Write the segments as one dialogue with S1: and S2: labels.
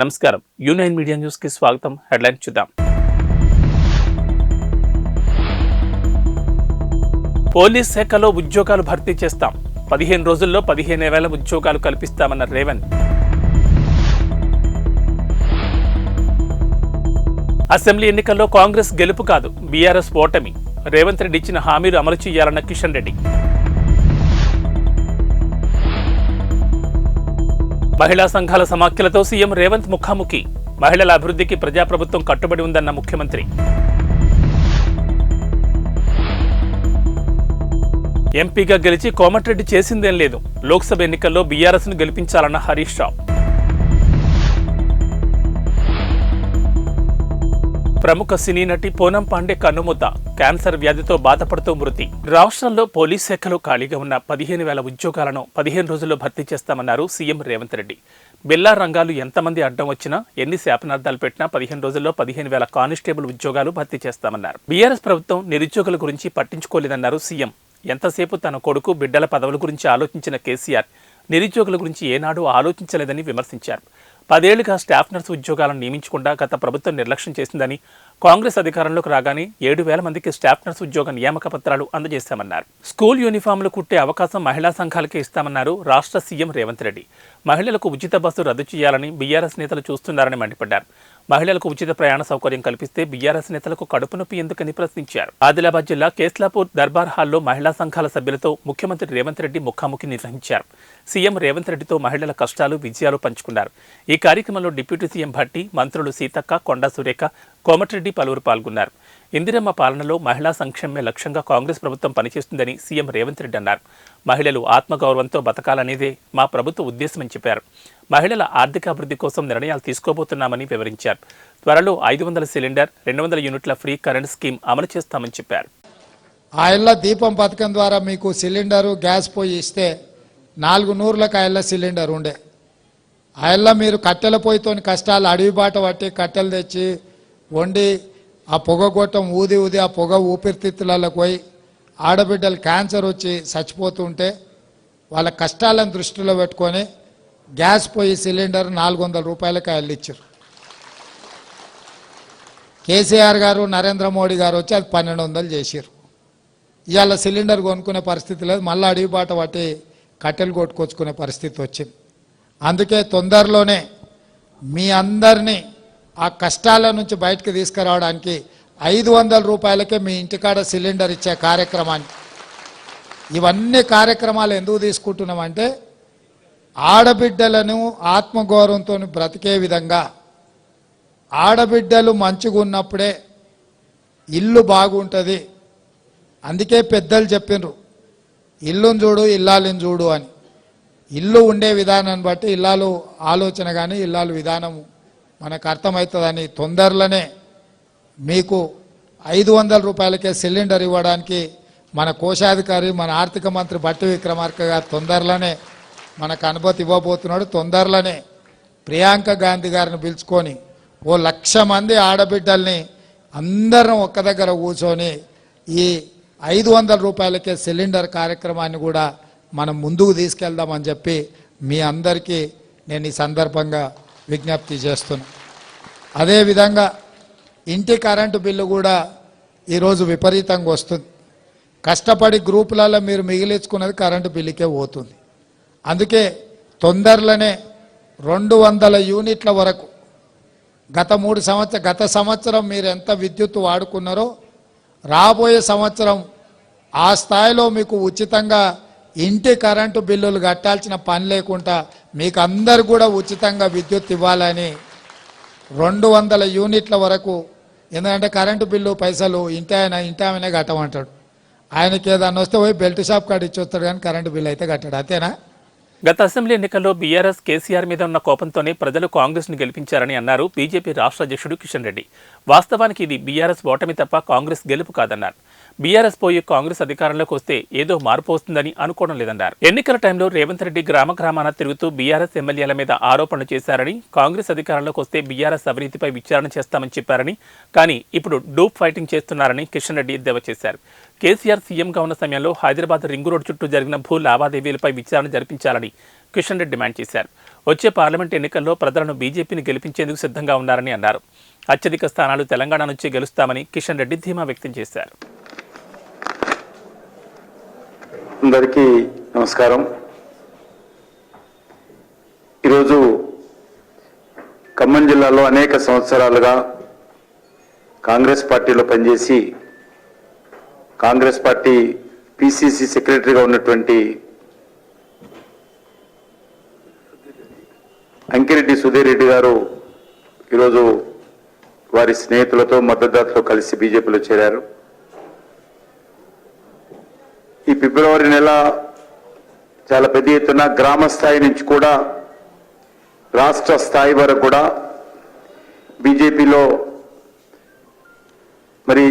S1: నమస్కారం. యూనైన్ మీడియా న్యూస్కి స్వాగతం. హెడ్లైన్ చూద్దాం. పోలీస్ శాఖలో ఉద్యోగాలు భర్తీ చేస్తాం. పదిహేను రోజుల్లో పదిహేను వేల ఉద్యోగాలు కల్పిస్తామన్న రేవంత్ అసెంబ్లీ ఎన్నికల్లో కాంగ్రెస్ గెలుపు కాదు బీఆర్ఎస్ ఓటమి. రేవంత్ రెడ్డి ఇచ్చిన హామీలు అమలు చేయాలన్న కిషన్ రెడ్డి. మహిళా సంఘాల సమాఖ్యలతో సీఎం రేవంత్ ముఖాముఖి. మహిళల అభివృద్ధికి ప్రజాప్రభుత్వం కట్టుబడి ఉందన్న ముఖ్యమంత్రి. ఎంపీగా గెలిచి కోమటిరెడ్డి చేసిందేం లేదు. లోక్సభ ఎన్నికల్లో బీఆర్ఎస్ను గెలిపించాలన్న హరీష్ రావు. ప్రముఖ సినీ నటి పూనం పాండే కన్నుముద్ద క్యాన్సర్ వ్యాధితో బాధపడుతూ మృతి. రాష్ట్రంలో పోలీస్ శాఖలో ఖాళీగా ఉన్న పదిహేను వేల ఉద్యోగాలను పదిహేను రోజుల్లో భర్తీ చేస్తామన్నారు సీఎం రేవంత్ రెడ్డి. బిల్లా రంగాలు ఎంతమంది అడ్డం వచ్చినా ఎన్ని శాపనార్థాలు పెట్టినా పదిహేను రోజుల్లో పదిహేను వేల కానిస్టేబుల్ ఉద్యోగాలు భర్తీ చేస్తామన్నారు. బీఆర్ఎస్ ప్రభుత్వం నిరుద్యోగుల గురించి పట్టించుకోలేదన్నారు సీఎం. ఎంతసేపు తన కొడుకు బిడ్డల పదవుల గురించి ఆలోచించిన కేసీఆర్ నిరుద్యోగుల గురించి ఏనాడు ఆలోచించలేదని విమర్శించారు. పదేళ్ళుగా స్టాఫ్ నర్సు ఉద్యోగాలను నియమించకుండా గత ప్రభుత్వం నిర్లక్ష్యం చేసిందని కాంగ్రెస్ అధికారంలోకి రాగానే ఏడు వేల మందికి స్టాఫ్ నర్సు ఉద్యోగ నియామక పత్రాలు అందజేశామన్నారు స్కూల్ యూనిఫామ్లు కుట్టే అవకాశం మహిళా సంఘాలకే ఇస్తామన్నారు రాష్ట్ర సీఎం రేవంత్ రెడ్డి. మహిళలకు ఉచిత బస్సు రద్దు చేయాలని బీఆర్ఎస్ నేతలు చూస్తున్నారని మండిపడ్డారు. మహిళలకు ఉచిత ప్రయాణ సౌకర్యం కల్పిస్తే బీఆర్ఎస్ నేతలకు కడుపు నొప్పి ఎందుకని ప్రశ్నించారు. ఆదిలాబాద్ జిల్లా కేస్లాపూర్ దర్బార్ హాల్లో మహిళా సంఘాల సభ్యులతో ముఖ్యమంత్రి రేవంత్ రెడ్డి ముఖాముఖి నిర్వహించారు. సీఎం రేవంత్ రెడ్డితో మహిళల కష్టాలు విజయాలు పంచుకున్నారు. ఈ కార్యక్రమంలో డిప్యూటీ సీఎం భట్టి మంత్రులు సీతక్క కొండా సురేఖ కోమటిరెడ్డి పలువురు పాల్గొన్నారు. ఇందిరమ్మ పాలనలో మహిళా సంక్షేమమే లక్ష్యంగా కాంగ్రెస్ ప్రభుత్వం పనిచేస్తుందని సీఎం రేవంత్ రెడ్డి అన్నారు. మహిళలు ఆత్మగౌరవంతో బతకాలనేదే మా ప్రభుత్వ ఉద్దేశమని చెప్పారు. మహిళల ఆర్థికాభివృద్ధి కోసం నిర్ణయాలు తీసుకోబోతున్నామని వివరించారు. త్వరలో ఐదు వందల సిలిండర్ రెండు వందల యూనిట్ల ఫ్రీ కరెంట్ స్కీమ్ అమలు చేస్తామని చెప్పారు.
S2: ఆ ఇళ్ళ దీపం పథకం ద్వారా మీకు సిలిండరు గ్యాస్ పోయి ఇస్తే నాలుగు నూరులకు కాయల సిలిండర్ ఉండే. ఆయల్లో మీరు కట్టెల పొయ్యితోని కష్టాలు అడవి బాట పట్టి కట్టెలు తెచ్చి వండి ఆ పొగ గొట్టం ఊది ఊది ఆ పొగ ఊపిరితిత్తులకు పోయి ఆడబిడ్డలు క్యాన్సర్ వచ్చి చచ్చిపోతుంటే వాళ్ళ కష్టాలను దృష్టిలో పెట్టుకొని గ్యాస్ పొయ్యి సిలిండర్ నాలుగు వందల రూపాయలకి అల్లిచ్చారు కేసీఆర్ గారు నరేంద్ర మోడీ గారు వచ్చి అది పన్నెండు వందలు చేశారు ఇవాళ సిలిండర్ కొనుక్కునే పరిస్థితి లేదు. మళ్ళీ అడవి బాట పట్టి కట్టెలు కొట్టుకొచ్చుకునే పరిస్థితి వచ్చింది. అందుకే తొందరలోనే మీ అందరినీ ఆ కష్టాల నుంచి బయటకు తీసుకురావడానికి ఐదు వందల రూపాయలకే మీ ఇంటికాడ సిలిండర్ ఇచ్చే కార్యక్రమాన్ని. ఇవన్నీ కార్యక్రమాలు ఎందుకు తీసుకుంటున్నామంటే ఆడబిడ్డలను ఆత్మగౌరవంతో బ్రతికే విధంగా ఆడబిడ్డలు మంచిగా ఉన్నప్పుడే ఇల్లు బాగుంటుంది. అందుకే పెద్దలు చెప్పిండ్రు ఇల్లుని చూడు ఇల్లాలను చూడు అని. ఇల్లు ఉండే విధానాన్ని బట్టి ఇల్లాలు ఆలోచన కానీ ఇల్లాలు విధానము మనకు అర్థమవుతుందని తొందరలోనే మీకు ఐదు వందల రూపాయలకే సిలిండర్ ఇవ్వడానికి మన కోశాధికారి మన ఆర్థిక మంత్రి బట్టి విక్రమార్క గారు తొందరలోనే మనకు అనుమతి ఇవ్వబోతున్నాడు. తొందరలోనే ప్రియాంక గాంధీ గారిని పిలుచుకొని ఓ లక్ష మంది ఆడబిడ్డల్ని అందరం ఒక్క దగ్గర కూర్చొని ఈ ఐదు వందల రూపాయలకే సిలిండర్ కార్యక్రమాన్ని కూడా మనం ముందుకు తీసుకెళ్దామని చెప్పి మీ అందరికీ నేను ఈ సందర్భంగా విజ్ఞప్తి చేస్తున్నా. అదేవిధంగా ఇంటి కరెంటు బిల్లు కూడా ఈరోజు విపరీతంగా వస్తుంది. కష్టపడి గ్రూపులలో మీరు మిగిలించుకున్నది కరెంటు బిల్లుకే పోతుంది. అందుకే తొందరలోనే రెండు వందల యూనిట్ల వరకు గత మూడు సంవత్సరం గత సంవత్సరం మీరు ఎంత విద్యుత్ వాడుకున్నారో రాబోయే సంవత్సరం ఆ స్థాయిలో మీకు ఉచితంగా ఇంటి కరెంటు బిల్లులు కట్టాల్సిన పని లేకుండా మీకు అందరు కూడా ఉచితంగా విద్యుత్ ఇవ్వాలని రెండు వందల యూనిట్ల వరకు ఎందుకంటే కరెంటు బిల్లు పైసలు ఇంటి ఆయన ఇంటి ఆమెనే కట్టమంటాడు. ఆయనకి ఏదన్నా వస్తే పోయి బెల్ట్ షాప్ కాడ ఇచ్చి వస్తాడు కానీ కరెంటు బిల్లు అయితే కట్టాడు. అంతేనా?
S1: గత అసెంబ్లీ ఎన్నికల్లో బీఆర్ఎస్ కేసీఆర్ మీద ఉన్న కోపంతోనే ప్రజలు కాంగ్రెస్ను గెలిపించారని అన్నారు బీజేపీ రాష్ట్ర అధ్యక్షుడు కిషన్ రెడ్డి. వాస్తవానికి ఇది బీఆర్ఎస్ ఓటమి తప్ప కాంగ్రెస్ గెలుపు కాదన్నారు. బీఆర్ఎస్ పోయి కాంగ్రెస్ అధికారంలోకి వస్తే ఏదో మార్పు వస్తుందని అనుకోవడం లేదన్నారు. ఎన్నికల టైంలో రేవంత్ రెడ్డి గ్రామ గ్రామాన తిరుగుతూ బీఆర్ఎస్ ఎమ్మెల్యేల మీద ఆరోపణలు చేశారని కాంగ్రెస్ అధికారంలోకి వస్తే బీఆర్ఎస్ అవినీతిపై విచారణ చేస్తామని చెప్పారని కానీ ఇప్పుడు డూప్ ఫైటింగ్ చేస్తున్నారని కిషన్ రెడ్డి ఎద్దేవా చేశారు. కేసీఆర్ సీఎంగా ఉన్న సమయంలో హైదరాబాద్ రింగు రోడ్ చుట్టూ జరిగిన భూ లావాదేవీలపై విచారణ జరిపించాలని కిషన్ రెడ్డి డిమాండ్ చేశారు. వచ్చే పార్లమెంట్ ఎన్నికల్లో ప్రజలను బీజేపీని గెలిపించేందుకు సిద్ధంగా ఉన్నారని అన్నారు. అత్యధిక స్థానాలు తెలంగాణ నుంచి గెలుస్తామని కిషన్ రెడ్డి ధీమా వ్యక్తం చేశారు.
S3: అందరికీ నమస్కారం. ఈరోజు ఖమ్మం జిల్లాలో అనేక సంవత్సరాలుగా కాంగ్రెస్ పార్టీలో పనిచేసి కాంగ్రెస్ పార్టీ పిసిసి సెక్రటరీగా ఉన్నటువంటి అంకిరెడ్డి సుధీర్ రెడ్డి గారు ఈరోజు వారి స్నేహితులతో మద్దతుదారులతో కలిసి బీజేపీలో చేరారు. ఈ ఫిబ్రవరి నెల చాలా పెద్ద ఎత్తున గ్రామ స్థాయి నుంచి కూడా రాష్ట్ర స్థాయి వరకు కూడా బీజేపీలో మరి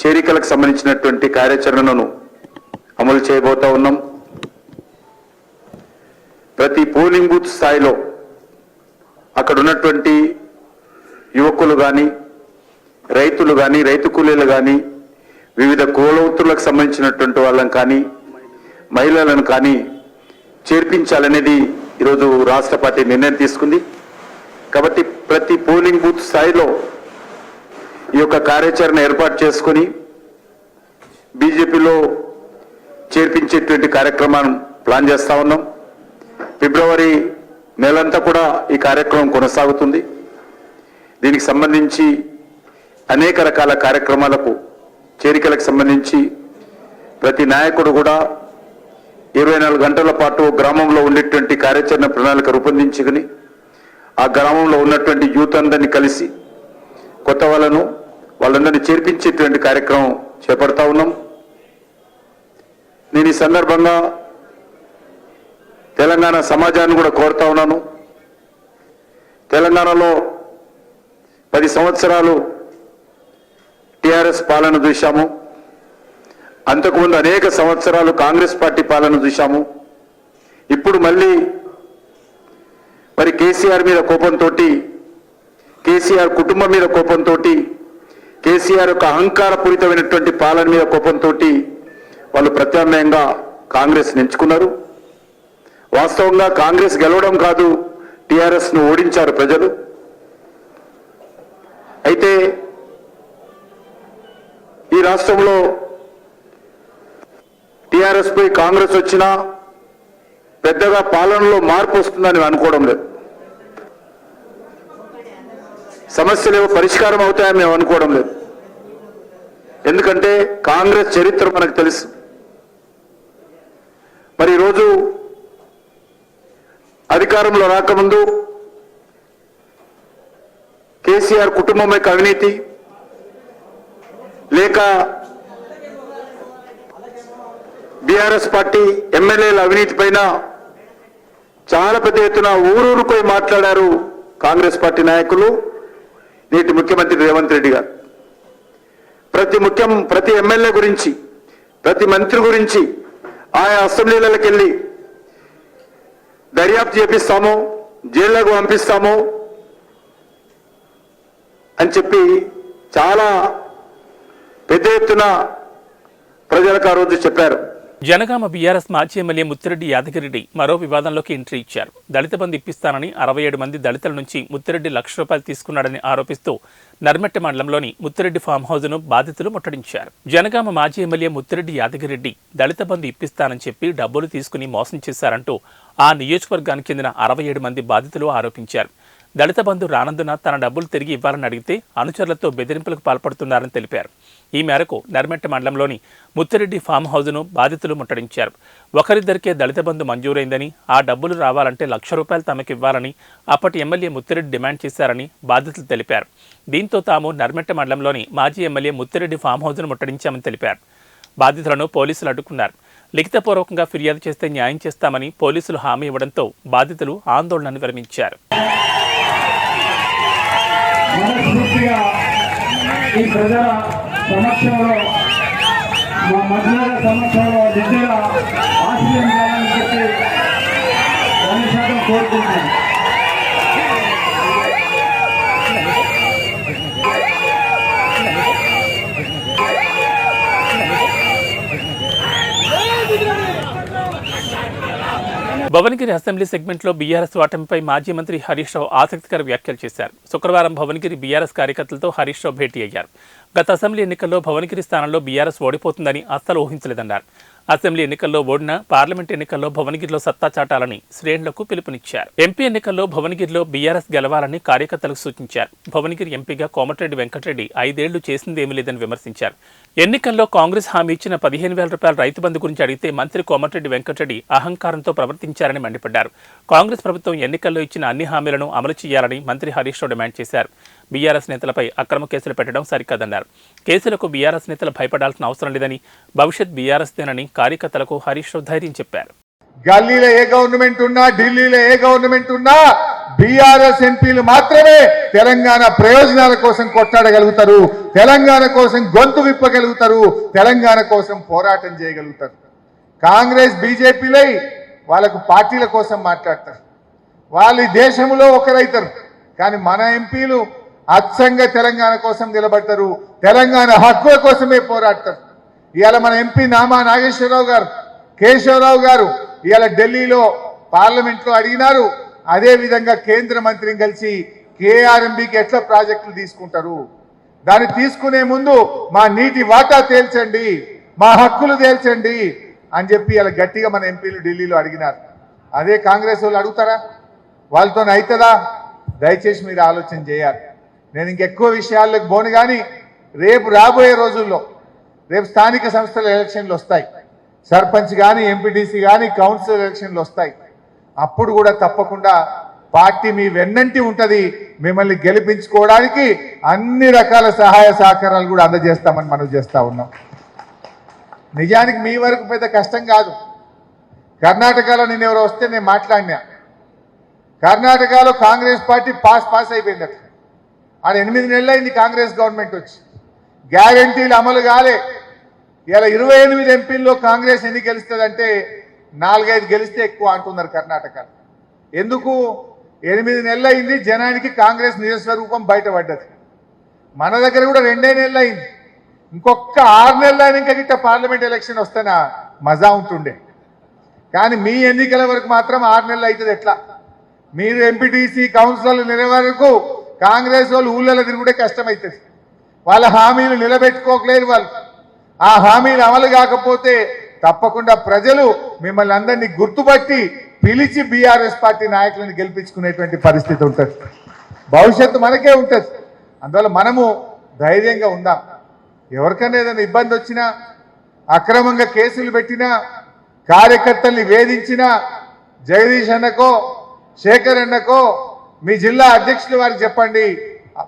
S3: చేరికలకు సంబంధించినటువంటి కార్యాచరణను అమలు చేయబోతా ఉన్నాం. ప్రతి పోలింగ్ బూత్ స్థాయిలో అక్కడ ఉన్నటువంటి యువకులు కానీ రైతులు కానీ రైతు కూలీలు కానీ వివిధ కులవృత్తులకు సంబంధించినటువంటి వాళ్ళని కానీ మహిళలను కానీ చేర్పించాలనేది ఈరోజు రాష్ట్ర పార్టీ నిర్ణయం తీసుకుంది. కాబట్టి ప్రతి పోలింగ్ బూత్ స్థాయిలో ఈ యొక్క కార్యాచరణ ఏర్పాటు చేసుకొని బీజేపీలో చేర్పించేటువంటి కార్యక్రమాన్ని ప్లాన్ చేస్తా ఉన్నాం. ఫిబ్రవరి నెలంతా కూడా ఈ కార్యక్రమం కొనసాగుతుంది. దీనికి సంబంధించి అనేక రకాల కార్యక్రమాలకు చేరికలకు సంబంధించి ప్రతి నాయకుడు కూడా ఇరవై నాలుగు గంటల పాటు గ్రామంలో ఉండేటువంటి కార్యాచరణ ప్రణాళిక రూపొందించుకుని ఆ గ్రామంలో ఉన్నటువంటి యూత్ అందరినీ కలిసి కొత్త వాళ్ళను వాళ్ళందరినీ చేర్పించేటువంటి కార్యక్రమం చేపడతా ఉన్నాం. నేను ఈ సందర్భంగా తెలంగాణ సమాజాన్ని కూడా కోరుతా ఉన్నాను. తెలంగాణలో పది సంవత్సరాలు టిఆర్ఎస్ పాలన చూశాము. అంతకుముందు అనేక సంవత్సరాలు కాంగ్రెస్ పార్టీ పాలన చూశాము. ఇప్పుడు మళ్ళీ మరి కేసీఆర్ మీద కోపంతో కేసీఆర్ కుటుంబం మీద కోపంతో కేసీఆర్ యొక్క అహంకారపూరితమైనటువంటి పాలన మీద కోపంతో వాళ్ళు ప్రత్యామ్నాయంగా కాంగ్రెస్ ఎంచుకున్నారు వాస్తవంగా కాంగ్రెస్ గెలవడం కాదు టిఆర్ఎస్ను ఓడించారు ప్రజలు. అయితే ఈ రాష్ట్రంలో టిఆర్ఎస్ పై కాంగ్రెస్ వచ్చినా పెద్దగా పాలనలో మార్పు వస్తుందని అనుకోవడం లేదు. సమస్యలు ఏవో పరిష్కారం అవుతాయని మేము అనుకోవడం లేదు. ఎందుకంటే కాంగ్రెస్ చరిత్ర మనకు తెలుసు. మరి ఈరోజు అధికారంలో రాకముందు కేసీఆర్ కుటుంబం యొక్క అవినీతి లేక బీఆర్ఎస్ పార్టీ ఎమ్మెల్యేల అవినీతి పైన చాలా పెద్ద ఎత్తున ఊరూరుకోయి మాట్లాడారు కాంగ్రెస్ పార్టీ నాయకులు. నేటి ముఖ్యమంత్రి రేవంత్ రెడ్డి గారు. ప్రతి ముఖ్యం ప్రతి ఎమ్మెల్యే గురించి ప్రతి మంత్రి గురించి ఆయా అసెంబ్లీలకు వెళ్ళి దర్యాప్తు చేపిస్తాము జైళ్ళకు పంపిస్తాము అని చెప్పి చాలా పెద్ద ఎత్తున ప్రజలకు ఆ రోజు చెప్పారు.
S1: జనగామ బీఆర్ఎస్ మాజీ ఎమ్మెల్యే ముత్తిరెడ్డి యాదగిరెడ్డి మరో వివాదంలోకి ఎంట్రీ ఇచ్చారు. దళిత బంధు ఇప్పిస్తానని అరవై ఏడు మంది దళితుల నుంచి ముత్తిరెడ్డి లక్ష రూపాయలు తీసుకున్నాడని ఆరోపిస్తూ నర్మెట్ట మండలంలోని ముత్తిరెడ్డి ఫామ్ హౌస్ను బాధితులు ముట్టడించారు. జనగామ మాజీ ఎమ్మెల్యే ముత్తిరెడ్డి యాదగిరెడ్డి దళిత బంధు ఇప్పిస్తానని చెప్పి డబ్బులు తీసుకుని మోసం చేశారంటూ ఆ నియోజకవర్గానికి చెందిన అరవై ఏడు మంది బాధితులు ఆరోపించారు. దళిత బంధు రానందున తన డబ్బులు తిరిగి ఇవ్వాలని అడిగితే అనుచరులతో బెదిరింపులకు పాల్పడుతున్నారని తెలిపారు. ఈ మేరకు నర్మెట్ట మండలంలోని ముత్తిరెడ్డి ఫామ్ హౌస్ను బాధితులు ముట్టడించారు. ఒకరిద్దరికే దళిత బంధు మంజూరైందని ఆ డబ్బులు రావాలంటే లక్ష రూపాయలు తమకు ఇవ్వాలని అప్పటి ఎమ్మెల్యే ముత్తిరెడ్డి డిమాండ్ చేశారని బాధితులు తెలిపారు. దీంతో తాము నర్మెట్ట మండలంలోని మాజీ ఎమ్మెల్యే ముత్తిరెడ్డి ఫామ్ హౌస్ను ముట్టడించామని తెలిపారు. బాధితులను పోలీసులు అడ్డుకున్నారు. లిఖితపూర్వకంగా ఫిర్యాదు చేస్తే న్యాయం చేస్తామని పోలీసులు హామీ ఇవ్వడంతో బాధితులు ఆందోళనను విరమించారు.
S4: ఈ ప్రజల సమక్షంలో మా మహిళల సమక్షంలో నిధుల చేయాలని చెప్పి దాని శాతం కోరుకుంటున్నాను.
S1: భువనగిరి అసెంబ్లీ సెగ్మెంట్లో బీఆర్ఎస్ ఓటమిపై మాజీ మంత్రి హరీష్ రావు ఆసక్తికర వ్యాఖ్యలు చేశారు. శుక్రవారం భువనగిరి బీఆర్ఎస్ కార్యకర్తలతో హరీష్ రావు భేటీ అయ్యారు. గత అసెంబ్లీ ఎన్నికల్లో భువనగిరి స్థానంలో బీఆర్ఎస్ ఓడిపోతుందని అస్సలు ఊహించలేదన్నారు. అసెంబ్లీ ఎన్నికల్లో ఓడిన పార్లమెంట్ ఎన్నికల్లో భువనగిరిలో సత్తా చాటాలని శ్రేణులకు పిలుపునిచ్చారు. ఎంపీ ఎన్నికల్లో భువనగిరిలో బీఆర్ఎస్ గెలవాలని కార్యకర్తలకు సూచించారు. భువనగిరి ఎంపీగా కోమటిరెడ్డి వెంకటరెడ్డి ఐదేళ్ళు చేసిందేమీ లేదని విమర్శించారు. ఎన్నికల్లో కాంగ్రెస్ హామీ ఇచ్చిన పదిహేను వేల రూపాయల రైతు బంధు గురించి అడిగితే మంత్రి కోమటిరెడ్డి వెంకటరెడ్డి అహంకారంతో ప్రవర్తించారని మండిపడ్డారు. కాంగ్రెస్ ప్రభుత్వం ఎన్నికల్లో ఇచ్చిన అన్ని హామీలను అమలు చేయాలని మంత్రి హరీష్ రావు డిమాండ్ చేశారు. బీఆర్ఎస్ నేతలపై అక్రమ కేసులు పెట్టడం సరికాదన్నారు. కేసులకు బీఆర్ఎస్ నేతలు భయపడాల్సిన అవసరం లేదని భవిష్యత్ బీఆర్ఎస్దేనని కార్యకర్తలకు హరీష్ ధైర్యం చెప్పారు.
S5: గల్లీలో ఏ గవర్నమెంట్ ఉన్నా ఢిల్లీలో ఏ గవర్నమెంట్ ఉన్నా బీఆర్ఎస్ ఎంపీలు మాత్రమే తెలంగాణ ప్రయోజనాల కోసం కొట్లాడగలుగుతారు తెలంగాణ కోసం గొంతు విప్పగలుగుతారు తెలంగాణ కోసం పోరాటం చేయగలుగుతారు. కాంగ్రెస్ బీజేపీలై వాళ్ళకు పార్టీల కోసం మాట్లాడతారు. వాళ్ళు దేశంలో ఒకరైతారు కానీ మన ఎంపీలు అచ్చంగా తెలంగాణ కోసం నిలబడతారు. తెలంగాణ హక్కుల కోసమే పోరాడతారు. ఇవాళ మన ఎంపీ నామా నాగేశ్వరరావు గారు కేశవరావు గారు ఇవాళ ఢిల్లీలో పార్లమెంట్లో అడిగినారు. అదే విధంగా కేంద్ర మంత్రిని కలిసి కేఆర్ఎంబికి ఎట్లా ప్రాజెక్టులు తీసుకుంటారు? దాన్ని తీసుకునే ముందు మా నీటి వాటా తేల్చండి మా హక్కులు తేల్చండి అని చెప్పి ఇలా గట్టిగా మన ఎంపీలు ఢిల్లీలో అడిగినారు. అదే కాంగ్రెస్ వాళ్ళు అడుగుతారా? వాళ్ళతో అవుతుందా దయచేసి మీరు ఆలోచన చేయాలి. నేను ఇంకెక్కువ విషయాల్లోకి పోను కానీ రేపు రాబోయే రోజుల్లో రేపు స్థానిక సంస్థల ఎలక్షన్లు వస్తాయి. సర్పంచ్ కానీ ఎంపీటీసీ కానీ కౌన్సిల్ ఎలక్షన్లు వస్తాయి. అప్పుడు కూడా తప్పకుండా పార్టీ మీ వెన్నంటి ఉంటుంది. మిమ్మల్ని గెలిపించుకోవడానికి అన్ని రకాల సహాయ సహకారాలు కూడా అందజేస్తామని మనం చేస్తూ ఉన్నాం. నిజానికి మీ వరకు పెద్ద కష్టం కాదు. కర్ణాటకలో నేను ఎవరో వస్తే నేను మాట్లాడినా. కర్ణాటకలో కాంగ్రెస్ పార్టీ పాస్ పాస్ అయిపోయిందట. ఆడ ఎనిమిది నెలలు అయింది కాంగ్రెస్ గవర్నమెంట్ వచ్చి. గ్యారంటీలు అమలు కాలే. ఇలా ఇరవై ఎనిమిది ఎంపీల్లో కాంగ్రెస్ ఎన్ని గెలుస్తుందంటే నాలుగైదు గెలిస్తే ఎక్కువ అంటున్నారు కర్ణాటక ఎందుకు? ఎనిమిది నెలలు అయింది జనానికి కాంగ్రెస్ నిజస్వరూపం బయటపడ్డది. మన దగ్గర కూడా రెండే నెలలు అయింది ఇంకొక ఆరు నెలలు అయినాక గిట్ట పార్లమెంట్ ఎలక్షన్ వస్తేనా మజా ఉంటుండే. కానీ మీ ఎన్నికల వరకు మాత్రం ఆరు నెలలు అవుతుంది ఎట్లా? మీరు ఎంపీటీసీ కౌన్సిలర్లు నిలే వరకు కాంగ్రెస్ వాళ్ళు ఊళ్ళలో తిరుగుడే కష్టమవుతుంది వాళ్ళ హామీలు నిలబెట్టుకోకలేరు వాళ్ళు. ఆ హామీలు అమలు కాకపోతే తప్పకుండా ప్రజలు మిమ్మల్ని అందరినీ గుర్తుపట్టి పిలిచి బీఆర్ఎస్ పార్టీ నాయకులను గెలిపించుకునేటువంటి పరిస్థితి ఉంటుంది. భవిష్యత్తు మనకే ఉంటుంది. అందువల్ల మనము ధైర్యంగా ఉందాం. ఎవరికైనా ఏదైనా ఇబ్బంది వచ్చినా అక్రమంగా కేసులు పెట్టినా కార్యకర్తల్ని వేధించినా జగదీష్ అన్నకో శేఖర్ అన్నకో మీ జిల్లా అధ్యక్షుల వారికి చెప్పండి.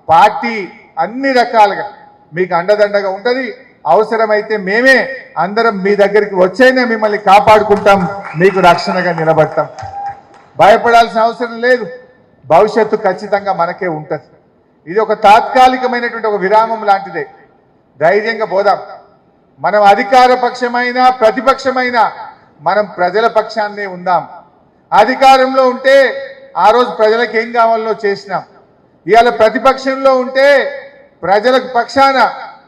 S5: పార్టీ అన్ని రకాలుగా మీకు అండదండగా ఉంటుంది. అవసరమైతే మేమే అందరం మీ దగ్గరికి వచ్చైనా మిమ్మల్ని కాపాడుకుంటాం. మీకు రక్షణగా నిలబడతాం. భయపడాల్సిన అవసరం లేదు. భవిష్యత్తు ఖచ్చితంగా మనకే ఉంటుంది. ఇది ఒక తాత్కాలికమైనటువంటి ఒక విరామం లాంటిదే. ధైర్యంగా పోదాం. మనం అధికార పక్షమైన ప్రతిపక్షమైన మనం ప్రజల పక్షాన్నే ఉందాం. అధికారంలో ఉంటే ఆ రోజు ప్రజలకు ఏం కావాలో చేసినాం. ఇవాళ ప్రతిపక్షంలో ఉంటే ప్రజలకు పక్షాన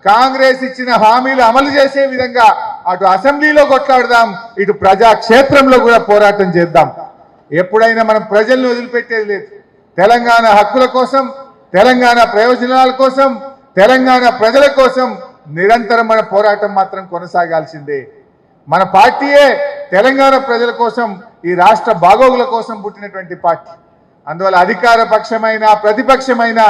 S5: కాంగ్రెస్ ఇచ్చిన హామీలు అమలు చేసే విధంగా అటు అసెంబ్లీలో కొట్లాడదాం ఇటు ప్రజా క్షేత్రంలో కూడా పోరాటం చేద్దాం. ఎప్పుడైనా మనం ప్రజల్ని వదిలిపెట్టేది లేదు. తెలంగాణ హక్కుల కోసం తెలంగాణ ప్రయోజనాల కోసం తెలంగాణ ప్రజల కోసం నిరంతరం మన పోరాటం మాత్రం కొనసాగాల్సిందే. మన పార్టీయే తెలంగాణ ప్రజల కోసం ఈ రాష్ట్ర బాగోగుల కోసం పుట్టినటువంటి పార్టీ. అందువల్ల అధికార పక్షమైన ప్రతిపక్షమైన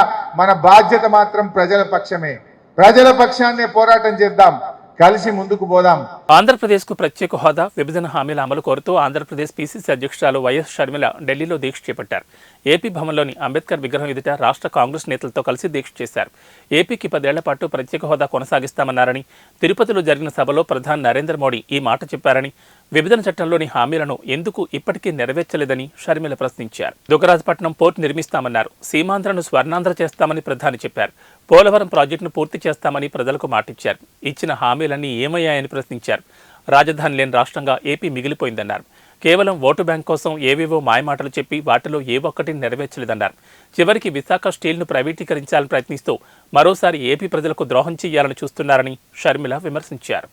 S5: మన బాధ్యత మాత్రం ప్రజల పక్షమే. ప్రజల పక్షాన్నే పోరాటం చేద్దాం. కలిసి ముందుకు పోదాం.
S1: ఆంధ్రప్రదేశ్కు ప్రత్యేక హోదా విభజన హామీల అమలు కోరుతూ ఆంధ్రప్రదేశ్ పీసీసీ అధ్యక్షురాలు వైఎస్ షర్మిల ఢిల్లీలో దీక్ష చేపట్టారు. ఏపీ భవన్లోని అంబేద్కర్ విగ్రహం ఎదుట రాష్ట్ర కాంగ్రెస్ నేతలతో కలిసి దీక్ష చేశారు. ఏపీకి పదేళ్ళ పాటు ప్రత్యేక హోదా కొనసాగిస్తామన్నారని తిరుపతిలో జరిగిన సభలో ప్రధాని నరేంద్ర మోడీ ఈ మాట చెప్పారని విభజన చట్టంలోని హామీలను ఎందుకు ఇప్పటికీ నెరవేర్చలేదని షర్మిల ప్రశ్నించారు. దుగ్గరాజపట్నం పోర్టు నిర్మిస్తామన్నారు. సీమాంధ్రను స్వర్ణాంధ్ర చేస్తామని ప్రధాని చెప్పారు. పోలవరం ప్రాజెక్టును పూర్తి చేస్తామని ప్రజలకు మాటిచ్చారు. ఇచ్చిన హామీలన్నీ ఏమయ్యాయని ప్రశ్నించారు. రాజధాని లేని రాష్ట్రంగా ఏపీ మిగిలిపోయిందన్నారు. కేవలం ఓటు బ్యాంక్ కోసం ఏవేవో మాయమాటలు చెప్పి వాటిలో ఏ ఒక్కటి నెరవేర్చలేదన్నారు. చివరికి విశాఖ స్టీల్ను ప్రైవేటీకరించాలని ప్రయత్నిస్తూ మరోసారి ఏపీ ప్రజలకు ద్రోహం చేయాలని చూస్తున్నారని షర్మిల విమర్శించారు.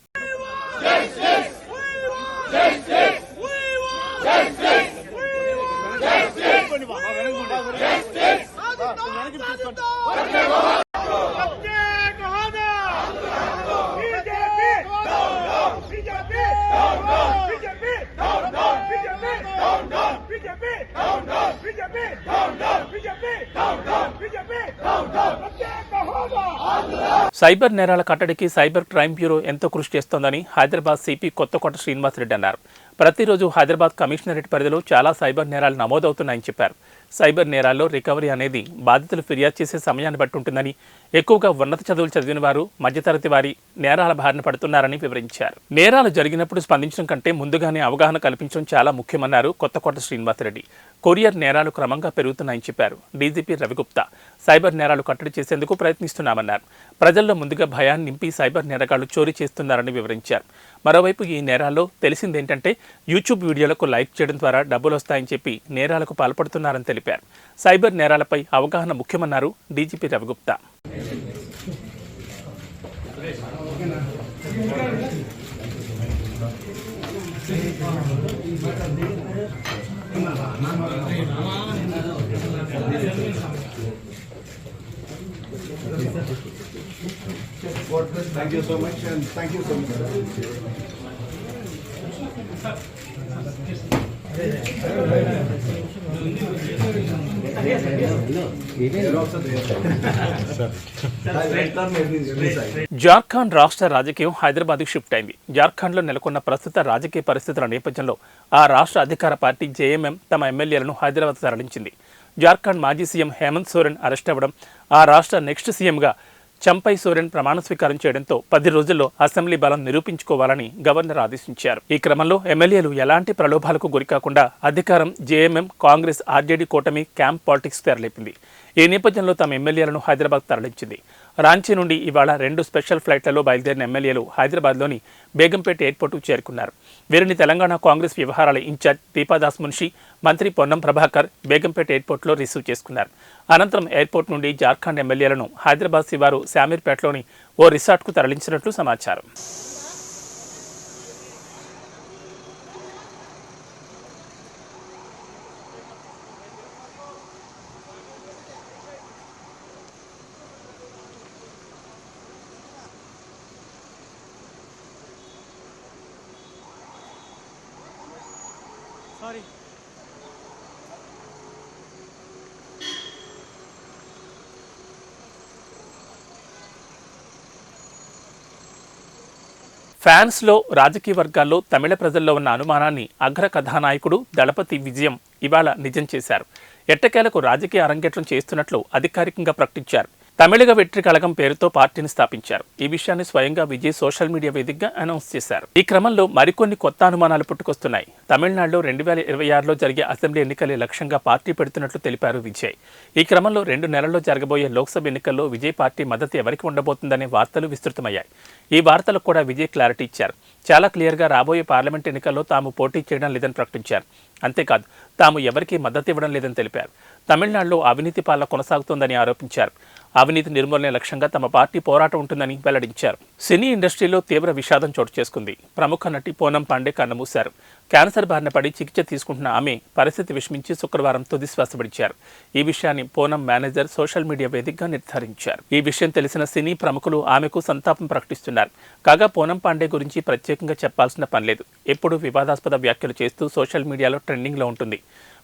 S1: సైబర్ నేరాల కట్టడికి సైబర్ క్రైమ్ బ్యూరో ఎంతో కృషి చేస్తోందని హైదరాబాద్ సిపి కొత్తకోట శ్రీనివాసరెడ్డి అన్నారు. ప్రతిరోజు హైదరాబాద్ కమిషనరేట్ పరిధిలో చాలా సైబర్ నేరాలు నమోదవుతున్నాయని చెప్పారు. సైబర్ నేరాల్లో రికవరీ అనేది బాధితులు ఫిర్యాదు చేసే సమయాన్ని బట్టి ఉంటుందని ఎక్కువగా ఉన్నత చదువులు చదివిన వారు మధ్యతరగతి వారి నేరాల బారిన పడుతున్నారని వివరించారు. నేరాలు జరిగినప్పుడు స్పందించడం కంటే ముందుగానే అవగాహన కల్పించడం చాలా ముఖ్యమన్నారు కొత్తకోట శ్రీనివాసరెడ్డి. కొరియర్ నేరాలు క్రమంగా పెరుగుతున్నాయని చెప్పారు. డీజీపీ రవిగుప్తా సైబర్ నేరాలు కట్టడి చేసేందుకు ప్రయత్నిస్తున్నామన్నారు. ప్రజల్లో ముందుగా భయాన్ని నింపి సైబర్ నేరగాళ్ళు చోరీ చేస్తున్నారని వివరించారు. మరోవైపు ఈ నేరాల్లో తెలిసిందేంటంటే యూట్యూబ్ వీడియోలకు లైక్ చేయడం ద్వారా డబ్బులు వస్తాయని చెప్పి నేరాలకు పాల్పడుతున్నారని తెలిపారు. సైబర్ నేరాలపై అవగాహన ముఖ్యమన్నారు డీజీపీ రవిగుప్తా. జార్ఖండ్ రాష్ట్ర రాజకీయం హైదరాబాద్కు షిఫ్ట్ అయింది. జార్ఖండ్లో నెలకొన్న ప్రస్తుత రాజకీయ పరిస్థితుల నేపథ్యంలో ఆ రాష్ట్ర అధికార పార్టీ జేఎంఎం తమ ఎమ్మెల్యేలను హైదరాబాద్ తరలించింది. జార్ఖండ్ మాజీ సీఎం హేమంత్ సోరెన్ అరెస్ట్ అవ్వడం ఆ రాష్ట్ర నెక్స్ట్ సీఎంగా చంపై సోరెన్ ప్రమాణ స్వీకారం చేయడంతో పది రోజుల్లో అసెంబ్లీ బలం నిరూపించుకోవాలని గవర్నర్ ఆదేశించారు. ఈ క్రమంలో ఎమ్మెల్యేలు ఎలాంటి ప్రలోభాలకు గురికాకుండా అధికారం జేఎంఎం కాంగ్రెస్ ఆర్జేడీ కూటమి క్యాంప్ పాలిటిక్స్ తెరలేపింది. ఈ నేపథ్యంలో తమ ఎమ్మెల్యేలను హైదరాబాద్ తరలించింది. రాంచీ నుండి ఇవాళ రెండు స్పెషల్ ఫ్లైట్లలో బయలుదేరిన ఎమ్మెల్యేలు హైదరాబాద్లోని బేగంపేట ఎయిర్పోర్టుకు చేరుకున్నారు. వీరిని తెలంగాణ కాంగ్రెస్ వ్యవహారాల ఇన్ఛార్జ్ దీపాదాస్ మున్షి మంత్రి పొన్నం ప్రభాకర్ బేగంపేట ఎయిర్పోర్టులో రిసీవ్ చేసుకున్నారు. అనంతరం ఎయిర్పోర్ట్ నుండి జార్ఖండ్ ఎమ్మెల్యేలను హైదరాబాద్ శివారు శామీర్పేటలోని ఓ రిసార్ట్కు తరలించినట్లు సమాచారం. ఫ్యాన్స్లో రాజకీయ వర్గాల్లో తమిళ ప్రజల్లో ఉన్న అనుమానాన్ని అగ్ర కథానాయకుడు దళపతి విజయం ఇవాళ నిజం చేశారు. ఎట్టకేలకు రాజకీయ అరంగేట్రం చేస్తున్నట్లు అధికారికంగా ప్రకటించారు. తమిళగ వెట్రి కళగం పేరుతో పార్టీని స్థాపించారు. ఈ విషయాన్ని స్వయంగా విజయ్ సోషల్ మీడియా వేదికగా అనౌన్స్ చేశారు. ఈ క్రమంలో మరికొన్ని కొత్త అనుమానాలు పుట్టుకొస్తున్నాయి. తమిళనాడులో రెండు వేల ఇరవై ఆరులో జరిగే అసెంబ్లీ ఎన్నికలే లక్ష్యంగా పార్టీ పెడుతున్నట్లు తెలిపారు విజయ్. ఈ క్రమంలో రెండు నెలల్లో జరగబోయే లోక్సభ ఎన్నికల్లో విజయ్ పార్టీ మద్దతు ఎవరికి ఉండబోతుందనే వార్తలు విస్తృతమయ్యాయి. ఈ వార్తలకు కూడా విజయ్ క్లారిటీ ఇచ్చారు. చాలా క్లియర్గా రాబోయే పార్లమెంట్ ఎన్నికల్లో తాము పోటీ చేయడం లేదని ప్రకటించారు. అంతేకాదు తాము ఎవరికీ మద్దతు ఇవ్వడం లేదని తెలిపారు. తమిళనాడులో అవినీతి పాలన కొనసాగుతోందని ఆరోపించారు. అవినీతి నిర్మూలనే లక్ష్యంగా తమ పార్టీ పోరాటం ఉంటుందని వెల్లడించారు. సినీ ఇండస్ట్రీలో తీవ్ర విషాదం చోటు చేసుకుంది. ప్రముఖ నటి పూనం పాండే కన్నుమూశారు క్యాన్సర్ బారిన పడి చికిత్స తీసుకుంటున్న ఆమె పరిస్థితి విషమించి శుక్రవారం తుది శ్వాస విడిచారు. ఈ విషయాన్ని పూనం మేనేజర్ సోషల్ మీడియా వేదికగా నిర్ధారించారు. ఈ విషయం తెలిసిన సినీ ప్రముఖులు ఆమెకు సంతాపం ప్రకటిస్తున్నారు. కాగా పూనం పాండే గురించి ప్రత్యేకంగా చెప్పాల్సిన పనిలేదు ఎప్పుడూ వివాదాస్పద వ్యాఖ్యలు చేస్తూ సోషల్ మీడియాలో ట్రెండింగ్లో ఉంటుంది.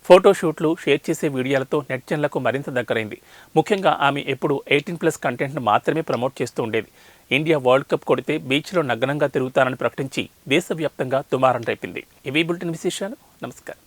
S1: ఫోటోషూట్లు షేర్ చేసే వీడియోలతో నెట్జన్లకు మరింత దగ్గరైంది. ముఖ్యంగా ఆమె ఎప్పుడు ఎయిటీన్ ప్లస్ కంటెంట్ను మాత్రమే ప్రమోట్ చేస్తూ ఉండేది. ఇండియా వరల్డ్ కప్ కొడితే బీచ్లో నగ్నంగా తిరుగుతానని ప్రకటించి దేశవ్యాప్తంగా దుమారం రేపింది. ఇవి బులెటిన్ విశేషాలు. నమస్కారం.